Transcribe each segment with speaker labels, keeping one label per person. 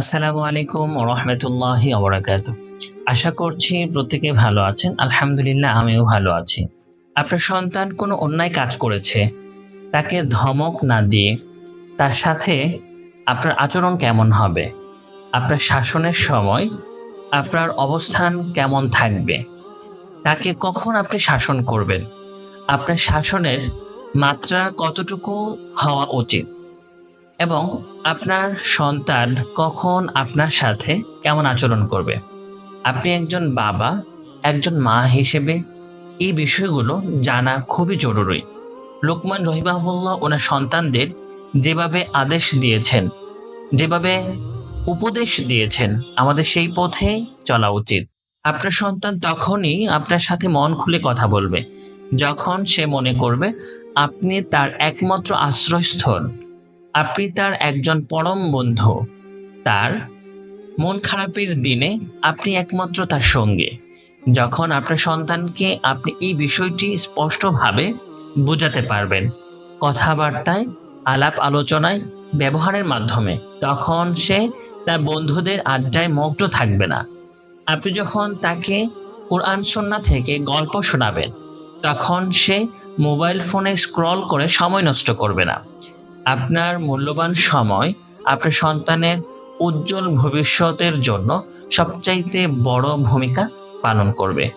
Speaker 1: আসসালামু আলাইকুম রহমতুল্লাহি আবরাকাত আশা করছি প্রত্যেকে ভালো আছেন। আলহামদুলিল্লাহ, আমিও ভালো আছি। আপনার সন্তান কোনো অন্যায় কাজ করেছে? তাকে ধমক না দিয়ে তার সাথে আপনার আচরণ কেমন হবে? আপনার শাসনের সময় আপনার অবস্থান কেমন থাকবে? তাকে কখন আপনি শাসন করবেন? আপনার শাসনের মাত্রা কতটুকু হওয়া উচিত? এবং আপনার সন্তান কখন আপনার সাথে কেমন আচরণ করবে? আপনি একজন বাবা, একজন মা হিসেবে এই বিষয়গুলো জানা খুবই জরুরি। লোকমান রহিমাহুল্লাহ ওনার সন্তানদের যেভাবে আদেশ দিয়েছেন, যেভাবে উপদেশ দিয়েছেন, আমাদের সেই পথে চলা উচিত। আপনার সন্তান তখনই আপনার সাথে মন খুলে কথা বলবে। যখন সে মনে করবে, আপনি তার একমাত্র আশ্রয়স্থল। আপনি তার একজন পরম বন্ধু। তার মন খারাপের দিনে আপনি একমাত্র তার সঙ্গে। যখন আপনার সন্তানকে আপনি এই বিষয়টি স্পষ্টভাবে বোঝাতে পারবেন কথাবার্তায়, আলাপ আলোচনায়, ব্যবহারের মাধ্যমে, তখন সে তার বন্ধুদের আড্ডায় মগ্ন থাকবে না। আপনি যখন তাকে কোরআন সন্না থেকে গল্প শোনাবেন, তখন সে মোবাইল ফোনে স্ক্রল করে সময় নষ্ট করবে না। আপনার মূল্যবান সময় আপনার সন্তানের উজ্জ্বল ভবিষ্যতের জন্য সবচাইতে বড় ভূমিকা পালন করবে।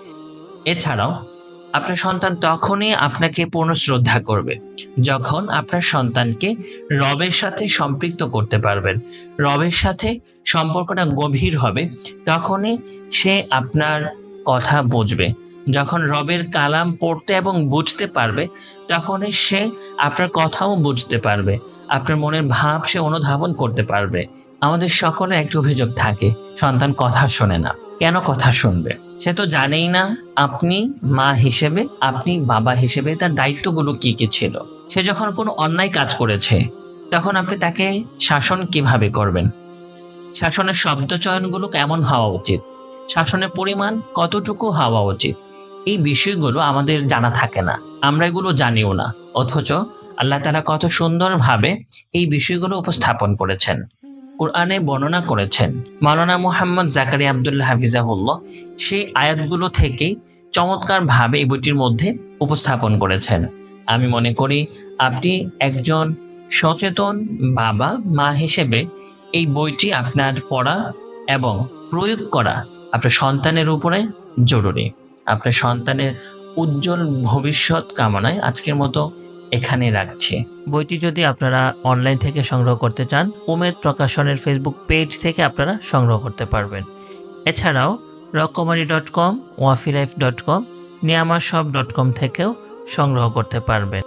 Speaker 1: এছাড়াও, আপনার সন্তান তখনই আপনাকে পূর্ণ শ্রদ্ধা করবে, যখন আপনার সন্তানকে রবের সাথে সম্পৃক্ত করতে পারবেন। রবের সাথে সম্পর্কটা গভীর হবে, তখনই সে আপনার কথা বুঝবে। যখন রবের কালাম পড়তে এবং বুঝতে পারবে, তখনই সে আপনার কথাও বুঝতে পারবে। আপনার মনের ভাব সে অনুধাবন করতে পারবে। আমাদের সকলের একটি অভিযোগ থাকে, সন্তান কথা শোনে না। কেন কথা শুনবে? সে তো জানেই না আপনি মা হিসেবে, আপনি বাবা হিসেবে তার দায়িত্বগুলো কি কি ছিল। সে যখন কোনো অন্যায় কাজ করেছে, তখন আপনি তাকে শাসন কীভাবে করবেন? শাসনের শব্দ চয়নগুলো কেমন হওয়া উচিত? শাসনের পরিমাণ কতটুকু হওয়া উচিত? এই বিষয়গুলো আমাদের জানা থাকে না। আমরা এগুলো জানিও না। অথচ আল্লাহ তালা কত সুন্দরভাবে এই বিষয়গুলো উপস্থাপন করেছেন। কোরআনে বর্ণনা করেছেন। মাওলানা মোহাম্মদ জাকারি আবদুল্লাহ হাফিজাহুল্লাহ সেই আয়াতগুলো থেকেই চমৎকারভাবে এই বইটির মধ্যে উপস্থাপন করেছেন। আমি মনে করি আপনি একজন সচেতন বাবা, মা হিসেবে এই বইটি আপনার পড়া এবং প্রয়োগ করা আপনার সন্তানের উপরে জরুরি। আপনার সন্তানের উজ্জ্বল ভবিষ্যৎ কামনায় আজকের মতো এখানে রাখছি। বইটি যদি আপনারা অনলাইন থেকে সংগ্রহ করতে চান, উমেদ প্রকাশনের ফেসবুক পেজ থেকে আপনারা সংগ্রহ করতে পারবেন। এছাড়াও, Rokomari dot com, Wafi life dot com Niyama shop dot com থেকেও সংগ্রহ করতে পারবেন।